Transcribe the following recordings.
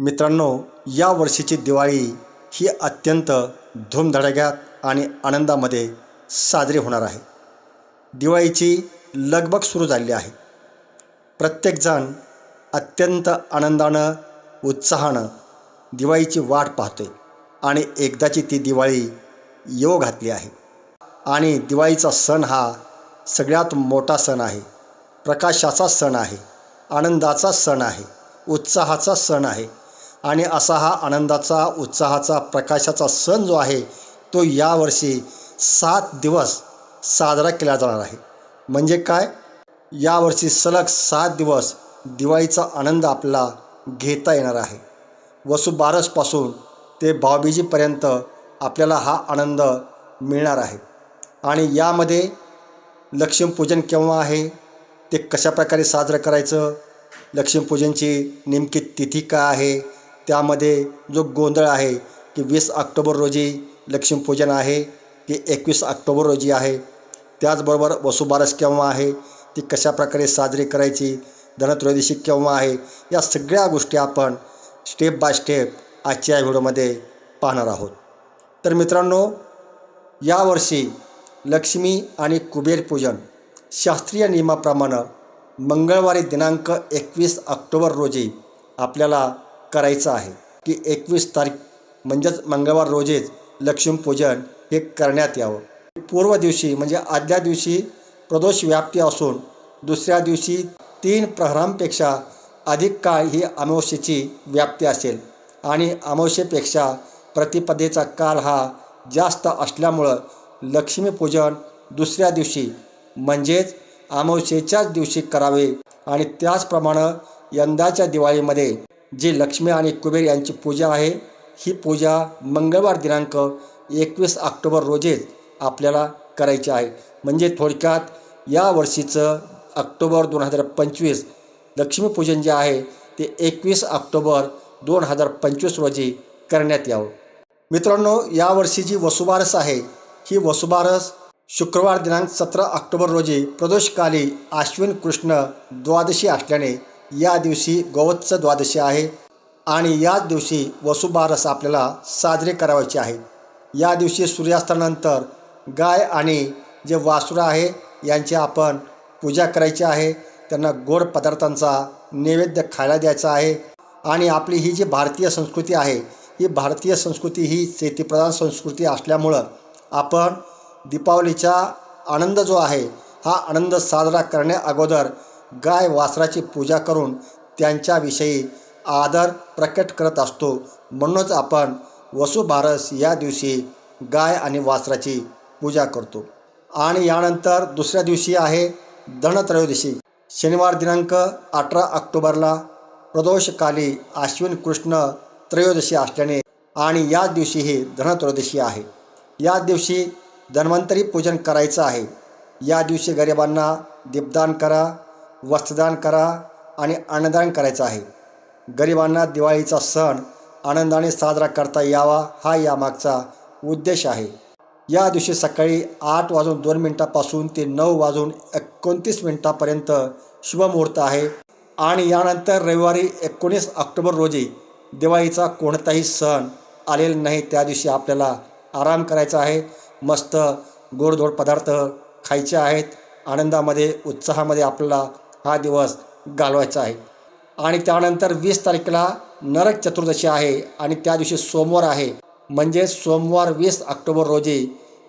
मित्रांनो या वर्षीची दिवाळी ही अत्यंत धूमधडाक्यात आणि आनंदामध्ये साजरी होणार आहे. दिवाळीची लगबग सुरू झाली आहे. प्रत्येकजण अत्यंत आनंदानं उत्साहानं दिवाळीची वाट पाहतोय आणि एकदाची ती दिवाळी येऊ घातली आहे. आणि दिवाळीचा सण हा सगळ्यात मोठा सण आहे. प्रकाशाचा सण आहे. आनंदाचा सण आहे. उत्साहाचा सण आहे. आणि असा हा आनंदाचा उत्साहाचा प्रकाशाचा सण जो आहे तो यावर्षी सात दिवस साजरा केला जाणार आहे. म्हणजे काय? यावर्षी सलग सात दिवस दिवाळीचा आनंद आपला घेता येणार आहे. वसुबारसपासून ते भाऊबीजीपर्यंत आपल्याला हा आनंद मिळणार आहे. आणि यामध्ये लक्ष्मीपूजन केव्हा आहे? ते कशाप्रकारे साजरं करायचं? लक्ष्मीपूजनची नेमकी तिथी काय आहे? त्यामध्ये जो गोंधळ आहे की वीस ऑक्टोबर रोजी लक्ष्मीपूजन आहे की एकवीस ऑक्टोबर रोजी आहे. त्याचबरोबर वसुबारस केव्हा आहे ती कशाप्रकारे साजरी करायची धनत्रयोदशी केव्हा आहे या सगळ्या गोष्टी आपण स्टेप बाय स्टेप आजच्या व्हिडिओमध्ये पाहणार आहोत. तर मित्रांनो यावर्षी लक्ष्मी आणि कुबेर पूजन शास्त्रीय नियमाप्रमाणे मंगळवारी दिनांक एकवीस ऑक्टोबर रोजी आपल्याला करायचं आहे की एकवीस तारीख म्हणजेच मंगळवार रोजीच लक्ष्मीपूजन हे करण्यात यावं. पूर्व दिवशी म्हणजे आदल्या दिवशी प्रदोष व्याप्ती असून दुसऱ्या दिवशी तीन प्रहरांपेक्षा अधिक काळ ही अमावस्येची व्याप्ती असेल. आणि अमावस्येपेक्षा प्रतिपदेचा काळ हा जास्त असल्यामुळं लक्ष्मीपूजन दुसऱ्या दिवशी म्हणजेच अमावस्येच्याच दिवशी करावे. आणि त्याचप्रमाणे यंदाच्या दिवाळीमध्ये जी लक्ष्मी आणि कुबेर यांची पूजा आहे ही पूजा मंगळवार दिनांक एकवीस ऑक्टोबर रोजीच आपल्याला करायची आहे. म्हणजे थोडक्यात या वर्षीचं ऑक्टोबर दोन हजार पंचवीस लक्ष्मीपूजन जे आहे ते एकवीस ऑक्टोबर दोन हजार पंचवीस रोजी करण्यात यावं. मित्रांनो यावर्षी जी वसुबारस आहे ही वसुबारस शुक्रवार दिनांक सतरा ऑक्टोबर रोजी प्रदोषकाली आश्विन कृष्ण द्वादशी असल्याने या दिवशी गोवत्स द्वादशी आहे आणि याच दिवशी वसुबारस आपल्याला साजरे करावायचे आहे. या दिवशी सूर्यास्तानंतर गाय आणि जे वासुरं आहे यांची आपण पूजा करायची आहे. त्यांना गोड पदार्थांचा नैवेद्य खायला द्यायचा आहे. आणि आपली ही जी भारतीय संस्कृती आहे ही भारतीय संस्कृती ही शेतीप्रधान संस्कृती असल्यामुळं आपण दीपावलीचा आनंद जो आहे हा आनंद साजरा करण्या अगोदर गाय वासराची पूजा करून त्यांच्याविषयी आदर प्रकट करत असतो. म्हणूनच आपण वसुबारस या दिवशी गाय आणि वासराची पूजा करतो. आणि यानंतर दुसऱ्या दिवशी आहे धनत्रयोदशी. शनिवार दिनांक अठरा ऑक्टोबरला प्रदोषकाली आश्विन कृष्ण त्रयोदशी असल्याने आणि याच दिवशी ही धनत्रयोदशी आहे. या दिवशी धन्वंतरी पूजन करायचं आहे. या दिवशी गरिबांना दीपदान करा. वस्त्रदान करा आणि अन्नदान करायचं आहे. गरिबांना दिवाळीचा सण आनंदाने साजरा करता यावा हा यामागचा उद्देश आहे. या दिवशी सकाळी आठ वाजून दोन मिनटापासून ते नऊ वाजून एकोणतीस मिनटापर्यंत शुभमुहूर्त आहे आणि यानंतर रविवारी एकोणीस ऑक्टोबर रोजी दिवाळीचा कोणताही सण आलेला नाही त्या दिवशी आपल्याला आराम करायचा आहे. मस्त गोडधोड पदार्थ खायचे आहेत. आनंदामध्ये उत्साहामध्ये आपल्याला हा दिवस घालवायचा आहे. आणि त्यानंतर वीस तारखेला नरक चतुर्दशी आहे आणि त्या दिवशी सोमवार आहे. म्हणजे सोमवार वीस ऑक्टोबर रोजी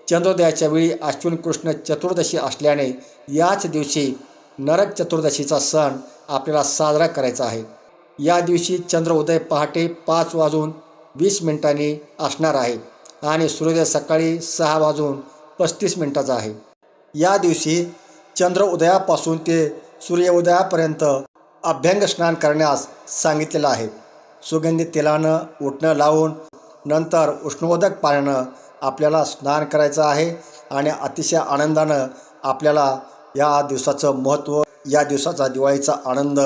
चंद्रोदयाच्या वेळी अश्विन कृष्ण चतुर्दशी असल्याने याच दिवशी नरक चतुर्दशीचा सण आपल्याला साजरा करायचा आहे. या दिवशी चंद्र उदय पहाटे पाच वाजून वीस मिनिटांनी असणार आहे आणि सूर्योदय सकाळी सहा वाजून पस्तीस मिनिटाचा आहे. या दिवशी चंद्र उदयापासून ते सूर्योदयापर्यंत अभ्यंग स्नान करण्यास सांगितलेलं आहे. सुगंधी तेलानं उठणं लावून नंतर उष्णोदक पाण्यानं आपल्याला स्नान करायचं आहे आणि अतिशय आनंदानं आपल्याला या दिवसाचं महत्त्व या दिवसाचा दिवाळीचा आनंद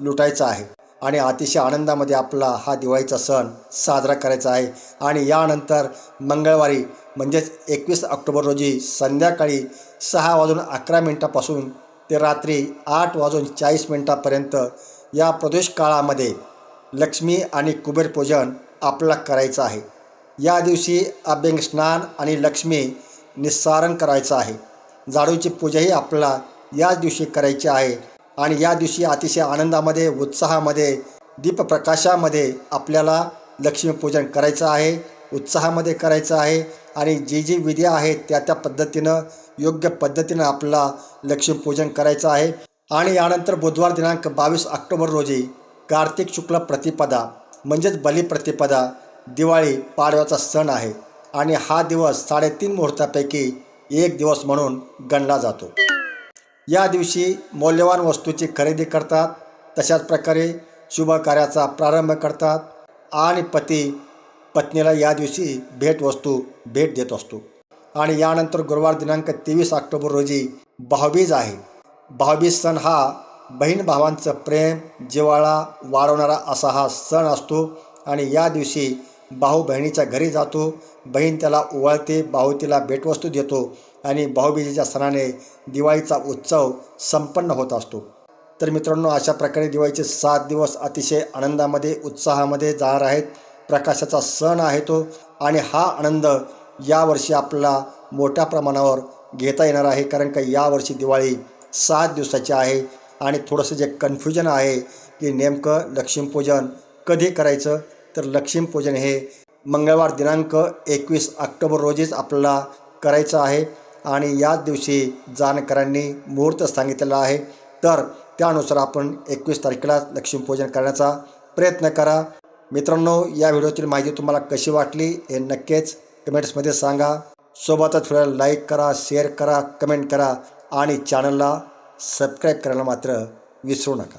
लुटायचा आहे आणि अतिशय आनंदामध्ये आपला हा दिवाळीचा सण साजरा करायचा आहे. आणि यानंतर मंगळवारी म्हणजेच एकवीस ऑक्टोबर रोजी संध्याकाळी सहा वाजून अकरा मिनटापासून ते रात्री आठ वाजून चाळीस मिनटापर्यंत या प्रदेश काळामध्ये लक्ष्मी आणि कुबेर पूजन आपल्याला करायचं आहे. या दिवशी अभ्यंग स्नान आणि लक्ष्मी निस्सारण करायचं आहे. झाडूची पूजाही आपल्याला याच दिवशी करायची आहे आणि या दिवशी अतिशय आनंदामध्ये उत्साहामध्ये दीपप्रकाशामध्ये आपल्याला लक्ष्मीपूजन करायचं आहे. उत्साहामध्ये करायचं आहे आणि जी जी विधी आहेत त्या त्या पद्धतीनं योग्य पद्धतीनं आपला लक्ष्मीपूजन करायचं आहे. आणि यानंतर बुधवार दिनांक बावीस ऑक्टोबर रोजी कार्तिक शुक्ल प्रतिपदा म्हणजेच बलिप्रतिपदा दिवाळी पाडव्याचा सण आहे. आणि हा दिवस साडेतीन मुहूर्तापैकी एक दिवस म्हणून गणला जातो. या दिवशी मौल्यवान वस्तूची खरेदी करतात. तशाच प्रकारे शुभ कार्याचा प्रारंभ करतात. आणि पती पत्नीला या दिवशी भेटवस्तू भेट देत असतो. आणि यानंतर गुरुवार दिनांक तेवीस ऑक्टोबर रोजी भाऊबीज आहे. भाऊबीज सण हा बहीण भावांचं प्रेम जिव्हाळा वाढवणारा असा हा सण असतो. आणि या दिवशी भाऊ बहिणीच्या घरी जातो. बहीण त्याला ओवाळते भाऊ तिला भेटवस्तू देतो आणि भाऊबीजेच्या सणाने दिवाळीचा उत्सव संपन्न होत असतो. तर मित्रांनो अशा प्रकारे दिवाळीचे सात दिवस अतिशय आनंदामध्ये उत्साहामध्ये जाणार आहेत. प्रकाशाचा सण आहे तो आणि हा आनंद यावर्षी आपल्याला मोठ्या प्रमाणावर घेता येणार आहे. कारण का यावर्षी दिवाळी सात दिवसाची आहे आणि थोडंसं जे कन्फ्युजन आहे की नेमकं लक्ष्मीपूजन कधी करायचं? तर लक्ष्मीपूजन हे मंगळवार दिनांक एकवीस ऑक्टोबर रोजीच आपल्याला करायचं आहे आणि याच दिवशी जानकरांनी मुहूर्त सांगितलेला आहे. तर त्यानुसार आपण एकवीस तारखेला लक्ष्मीपूजन करण्याचा प्रयत्न करा. मित्रांनो या व्हिडिओतील माहिती तुम्हाला कशी वाटली हे नक्कीच कमेंट्समध्ये सांगा. सोबतच व्हिडिओला लाईक करा शेअर करा कमेंट करा आणि चॅनलला सबस्क्राईब करायला मात्र विसरू नका.